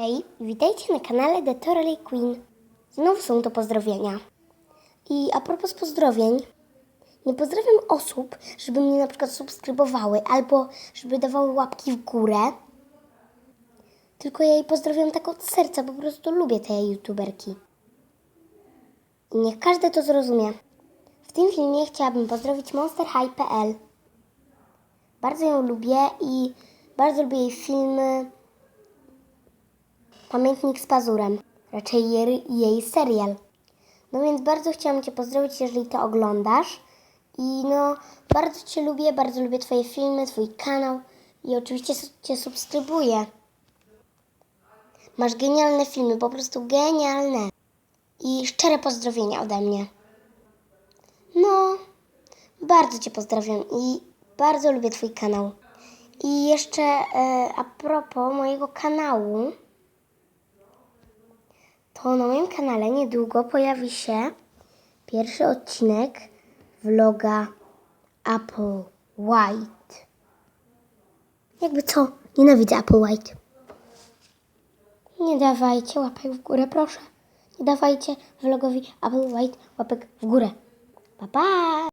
Hej, witajcie na kanale The Torley Queen. Znowu są to pozdrowienia. I a propos pozdrowień, nie pozdrawiam osób, żeby mnie na przykład subskrybowały albo żeby dawały łapki w górę. Tylko ja jej pozdrawiam tak od serca, po prostu lubię te youtuberki. I niech każdy to zrozumie. W tym filmie chciałabym pozdrowić MonsterHigh.pl. Bardzo ją lubię i bardzo lubię jej filmy Pamiętnik z pazurem, raczej jej, jej serial. No więc bardzo chciałam Cię pozdrowić, jeżeli to oglądasz. I no, bardzo Cię lubię, bardzo lubię Twoje filmy, Twój kanał i oczywiście Cię subskrybuję. Masz genialne filmy, po prostu genialne. I szczere pozdrowienia ode mnie. No, bardzo Cię pozdrawiam i bardzo lubię Twój kanał. I jeszcze e, a propos mojego kanału, na moim kanale niedługo pojawi się pierwszy odcinek vloga Apple White. Jakby co, nienawidzę Apple White. Nie dawajcie łapek w górę, proszę. Nie dawajcie vlogowi Apple White łapek w górę. Pa, pa!